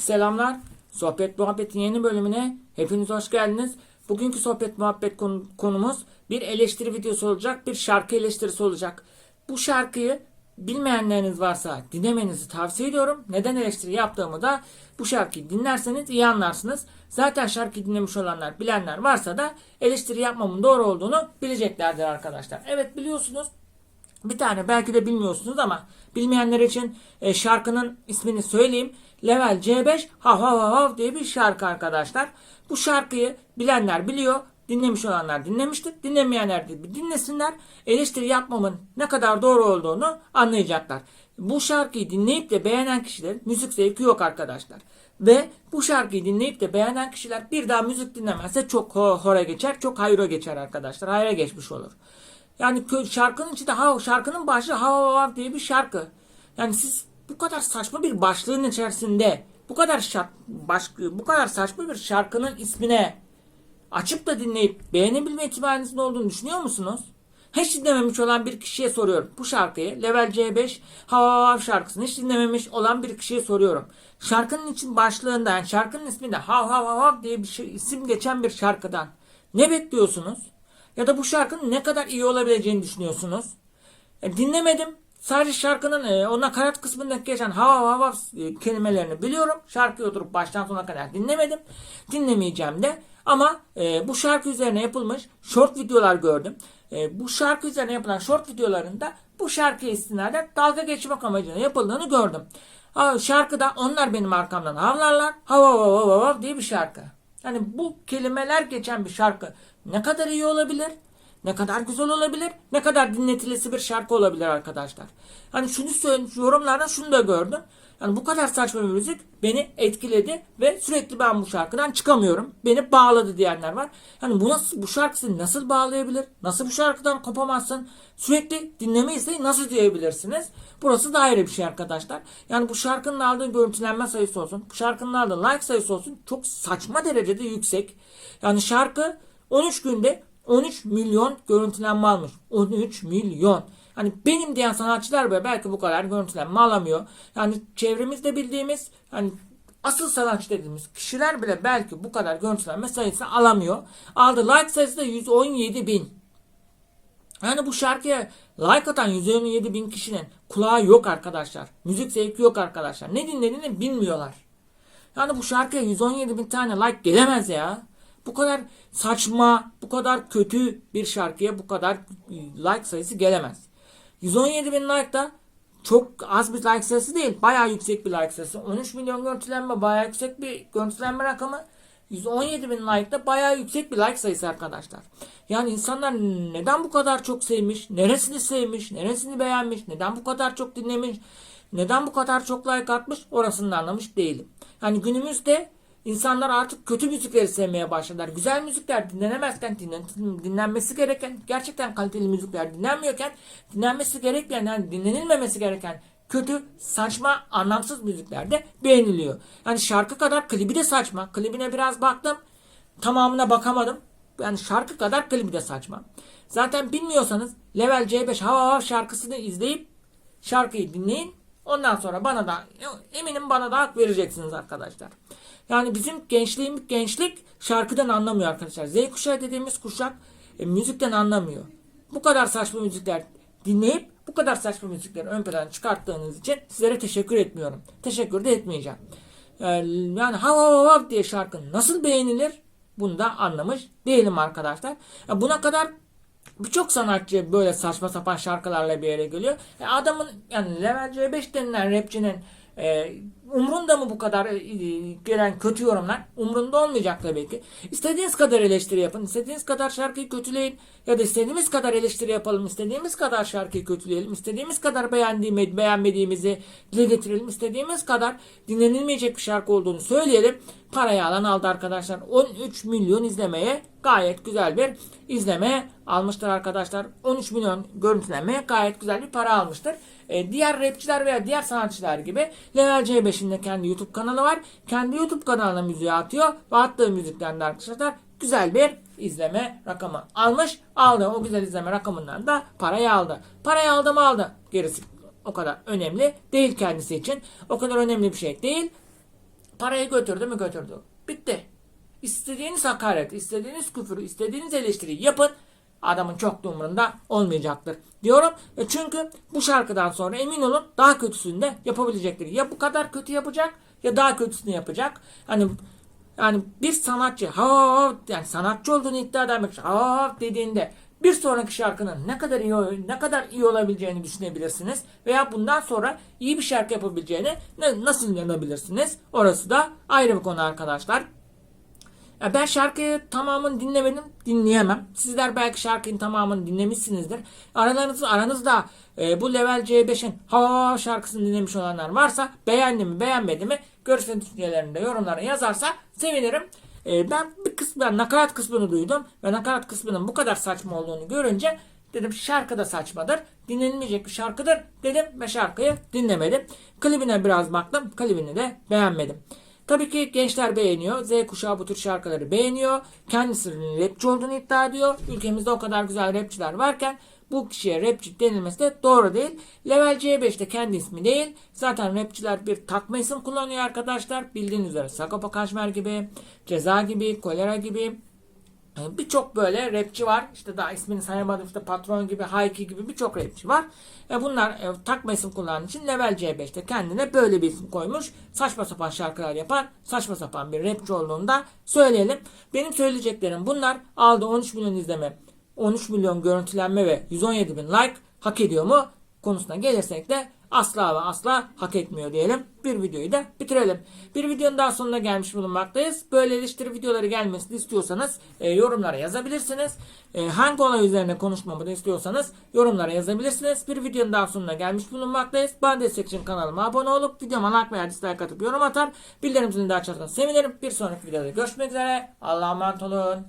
Selamlar. Sohbet Muhabbet'in yeni bölümüne hepiniz hoş geldiniz. Bugünkü Sohbet Muhabbet konu- konumuz bir eleştiri videosu olacak, bir şarkı eleştirisi olacak. Bu şarkıyı bilmeyenleriniz varsa dinlemenizi tavsiye ediyorum. Neden eleştiri yaptığımı da bu şarkıyı dinlerseniz iyi anlarsınız. Zaten şarkıyı dinlemiş olanlar, bilenler varsa da eleştiri yapmamın doğru olduğunu bileceklerdir arkadaşlar. Evet biliyorsunuz bir tane belki de bilmiyorsunuz ama bilmeyenler için e, şarkının ismini söyleyeyim. Level C5 Hav Hav Hav Hav diye bir şarkı arkadaşlar. Bu şarkıyı bilenler biliyor. Dinlemiş olanlar dinlemiştir. Dinlemeyenler de dinlesinler. Eleştiri yapmamın ne kadar doğru olduğunu anlayacaklar. Bu şarkıyı dinleyip de beğenen kişilerin müzik zevki yok arkadaşlar. Ve bu şarkıyı dinleyip de beğenen kişiler bir daha müzik dinlemezse çok ho- hora geçer, çok hayra geçer arkadaşlar. Hayra geçmiş olur. Yani şarkının içinde ha şarkının başı ha ha diye bir şarkı. Yani siz bu kadar saçma bir başlığın içerisinde bu kadar şark, baş, bu kadar saçma bir şarkının ismine açıp da dinleyip beğenebilme ihtimalinizin olduğunu düşünüyor musunuz? Hiç dinlememiş olan bir kişiye soruyorum. Bu şarkıyı Level C5 Hava Hav şarkısını hiç dinlememiş olan bir kişiye soruyorum. Şarkının için başlığında yani şarkının isminde Hav Hav diye bir şey, isim geçen bir şarkıdan ne bekliyorsunuz? Ya da bu şarkının ne kadar iyi olabileceğini düşünüyorsunuz? E, dinlemedim. Sadece şarkının e, o nakarat kısmındaki geçen hava hava e, kelimelerini biliyorum. Şarkıyı oturup baştan sona kadar dinlemedim. Dinlemeyeceğim de. Ama e, bu şarkı üzerine yapılmış short videolar gördüm. E, bu şarkı üzerine yapılan short videolarında bu şarkıya istinaden dalga geçmek amacıyla yapıldığını gördüm. Ha, şarkıda onlar benim arkamdan havlarlar. Hava hava hava hava diye bir şarkı. Yani bu kelimeler geçen bir şarkı ne kadar iyi olabilir? Ne kadar güzel olabilir? Ne kadar dinletilesi bir şarkı olabilir arkadaşlar? Hani şunu söyle, yorumlarda şunu da gördüm. Yani bu kadar saçma bir müzik beni etkiledi ve sürekli ben bu şarkıdan çıkamıyorum. Beni bağladı diyenler var. Yani bu nasıl bu şarkı sizi nasıl bağlayabilir? Nasıl bu şarkıdan kopamazsın? Sürekli dinleme isteği nasıl diyebilirsiniz? Burası da ayrı bir şey arkadaşlar. Yani bu şarkının aldığı görüntülenme sayısı olsun, bu şarkının aldığı like sayısı olsun çok saçma derecede yüksek. Yani şarkı 13 günde 13 milyon görüntülenme almış. 13 milyon. Hani benim diyen sanatçılar bile belki bu kadar görüntülenme alamıyor. Yani çevremizde bildiğimiz hani asıl sanatçı dediğimiz kişiler bile belki bu kadar görüntülenme sayısı alamıyor. Aldı like sayısı da 117 bin. Yani bu şarkıya like atan 117 bin kişinin kulağı yok arkadaşlar. Müzik zevki yok arkadaşlar. Ne dinlediğini bilmiyorlar. Yani bu şarkıya 117 bin tane like gelemez ya. Bu kadar saçma, bu kadar kötü bir şarkıya bu kadar like sayısı gelemez. 117 bin like da çok az bir like sayısı değil. Bayağı yüksek bir like sayısı. 13 milyon görüntülenme bayağı yüksek bir görüntülenme rakamı. 117 bin like da bayağı yüksek bir like sayısı arkadaşlar. Yani insanlar neden bu kadar çok sevmiş, neresini sevmiş, neresini beğenmiş, neden bu kadar çok dinlemiş, neden bu kadar çok like atmış orasını anlamış değilim. Yani günümüzde insanlar artık kötü müzikleri sevmeye başladılar. Güzel müzikler dinlenemezken, dinlen, dinlenmesi gereken, gerçekten kaliteli müzikler dinlenmiyorken, dinlenmesi gerekmeyen, yani dinlenilmemesi gereken kötü, saçma, anlamsız müzikler de beğeniliyor. Yani şarkı kadar klibi de saçma. Klibine biraz baktım. Tamamına bakamadım. Yani şarkı kadar klibi de saçma. Zaten bilmiyorsanız Level C5 Hava Hava şarkısını izleyip şarkıyı dinleyin. Ondan sonra bana da eminim bana da hak vereceksiniz arkadaşlar. Yani bizim gençliğimiz gençlik şarkıdan anlamıyor arkadaşlar. Z kuşağı dediğimiz kuşak e, müzikten anlamıyor. Bu kadar saçma müzikler dinleyip bu kadar saçma müzikleri ön plana çıkarttığınız için sizlere teşekkür etmiyorum. Teşekkür de etmeyeceğim. Ee, Yani hav hav hav diye şarkı nasıl beğenilir? Bunu da anlamış değilim arkadaşlar. Ya Buna kadar birçok sanatçı böyle saçma sapan şarkılarla bir yere geliyor. E adamın yani Level C5 denilen rapçinin e, umrunda mı bu kadar e, e, gelen kötü yorumlar? Umrunda olmayacak tabii ki. İstediğiniz kadar eleştiri yapın. istediğiniz kadar şarkıyı kötüleyin. Ya da istediğimiz kadar eleştiri yapalım. istediğimiz kadar şarkıyı kötüleyelim. istediğimiz kadar beğendiğimi, beğenmediğimizi dile getirelim. istediğimiz kadar dinlenilmeyecek bir şarkı olduğunu söyleyelim. Parayı alan aldı arkadaşlar. 13 milyon izlemeye gayet güzel bir izleme almıştır arkadaşlar. 13 milyon görüntülenmeye gayet güzel bir para almıştır. Ee, diğer rapçiler veya diğer sanatçılar gibi Level C5'in de kendi YouTube kanalı var. Kendi YouTube kanalına müziği atıyor ve attığı müzikten de arkadaşlar güzel bir izleme rakamı almış. Aldı o güzel izleme rakamından da parayı aldı. Parayı aldı mı aldı. Gerisi o kadar önemli değil kendisi için. O kadar önemli bir şey değil. Parayı götürdü mü götürdü. Bitti. İstediğiniz hakaret, istediğiniz küfür, istediğiniz eleştiriyi yapın. Adamın çok da olmayacaktır. Diyorum. E çünkü bu şarkıdan sonra emin olun daha kötüsünü de yapabilecektir. Ya bu kadar kötü yapacak ya daha kötüsünü yapacak. Hani yani bir sanatçı ha yani sanatçı olduğunu iddia edemek ha dediğinde bir sonraki şarkının ne kadar iyi ne kadar iyi olabileceğini düşünebilirsiniz veya bundan sonra iyi bir şarkı yapabileceğini ne- nasıl inanabilirsiniz? Orası da ayrı bir konu arkadaşlar. Ya ben şarkıyı tamamını dinlemedim, dinleyemem. Sizler belki şarkının tamamını dinlemişsinizdir. Aralarınızda aranızda e, bu Level C5'in Hava şarkısını dinlemiş olanlar varsa beğendi mi beğenmedi mi görüş ve düşüncelerini de yorumlara yazarsa sevinirim. E, ben bir kısmı, nakarat kısmını duydum ve nakarat kısmının bu kadar saçma olduğunu görünce dedim şarkı da saçmadır. Dinlenmeyecek bir şarkıdır dedim ve şarkıyı dinlemedim. Klibine biraz baktım. Klibini de beğenmedim. Tabii ki gençler beğeniyor. Z kuşağı bu tür şarkıları beğeniyor. Kendisinin rapçi olduğunu iddia ediyor. Ülkemizde o kadar güzel rapçiler varken bu kişiye rapçi denilmesi de doğru değil. Level C5'te kendi ismi değil. Zaten rapçiler bir takma isim kullanıyor arkadaşlar. Bildiğiniz üzere Sagopa Kajmer gibi, Ceza gibi, Kolera gibi, Birçok böyle rapçi var. İşte daha ismini sayamadım. İşte Patron gibi, Hayki gibi birçok rapçi var. E bunlar e, takma isim kullandığı için Level C5'te kendine böyle bir isim koymuş. Saçma sapan şarkılar yapan, saçma sapan bir rapçi olduğunu da söyleyelim. Benim söyleyeceklerim bunlar. Aldı 13 milyon izleme, 13 milyon görüntülenme ve 117 bin like hak ediyor mu? Konusuna gelirsek de asla ve asla hak etmiyor diyelim. Bir videoyu da bitirelim. Bir videonun daha sonuna gelmiş bulunmaktayız. Böyle eleştiri videoları gelmesini istiyorsanız e, yorumlara yazabilirsiniz. E, hangi olay üzerine konuşmamı da istiyorsanız yorumlara yazabilirsiniz. Bir videonun daha sonuna gelmiş bulunmaktayız. Bana destek için kanalıma abone olup videoma like veya dislike atıp yorum atar. Bildirim zilini de açarsanız sevinirim. Bir sonraki videoda görüşmek üzere. Allah'a emanet olun.